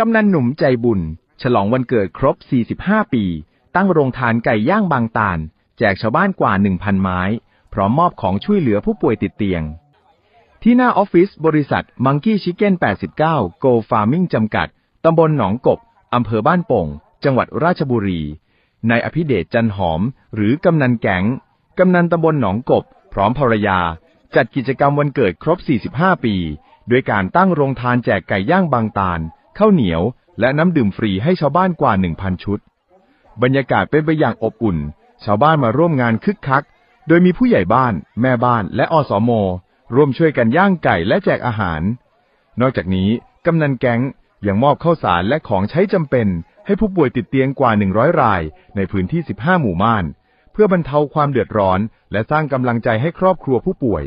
กำนันหนุ่มใจบุญ ฉลองวันเกิดครบ 45 ปี ตั้งโรงทานไก่ย่างบางตาล แจกชาวบ้านกว่า 1,000 ไม้ พร้อมมอบของช่วยเหลือผู้ป่วยติดเตียง ที่หน้าออฟฟิศบริษัท Monkey Chicken 89 Go Farming จำกัด ตำบลหนองกบ อำเภอบ้านโป่ง จังหวัดราชบุรี นายอภิเดชจันหอม หรือกำนันแก๊งกำนันตำบลหนองกบ พร้อมภรรยา จัดกิจกรรมวันเกิดครบ 45 ปี ด้วยการตั้งโรงทานแจกไก่ย่างบางตาล ข้าวเหนียว และน้ำดื่มฟรีให้ชาวบ้านกว่า 1,000 ชุด บรรยากาศเป็นไปอย่างอบอุ่น ชาวบ้านมาร่วมงานคึกคัก โดยมีผู้ใหญ่บ้าน แม่บ้าน และอสมร่วมช่วยกันย่างไก่และแจกอาหาร นอกจากนี้กำนันแก๊งยังมอบข้าวสารและของใช้จำเป็น ให้ผู้ป่วยติดเตียงกว่า 100 ราย ในพื้นที่ 15 หมู่บ้าน เพื่อบรรเทาความเดือดร้อน และสร้างกำลังใจให้ครอบครัวผู้ป่วย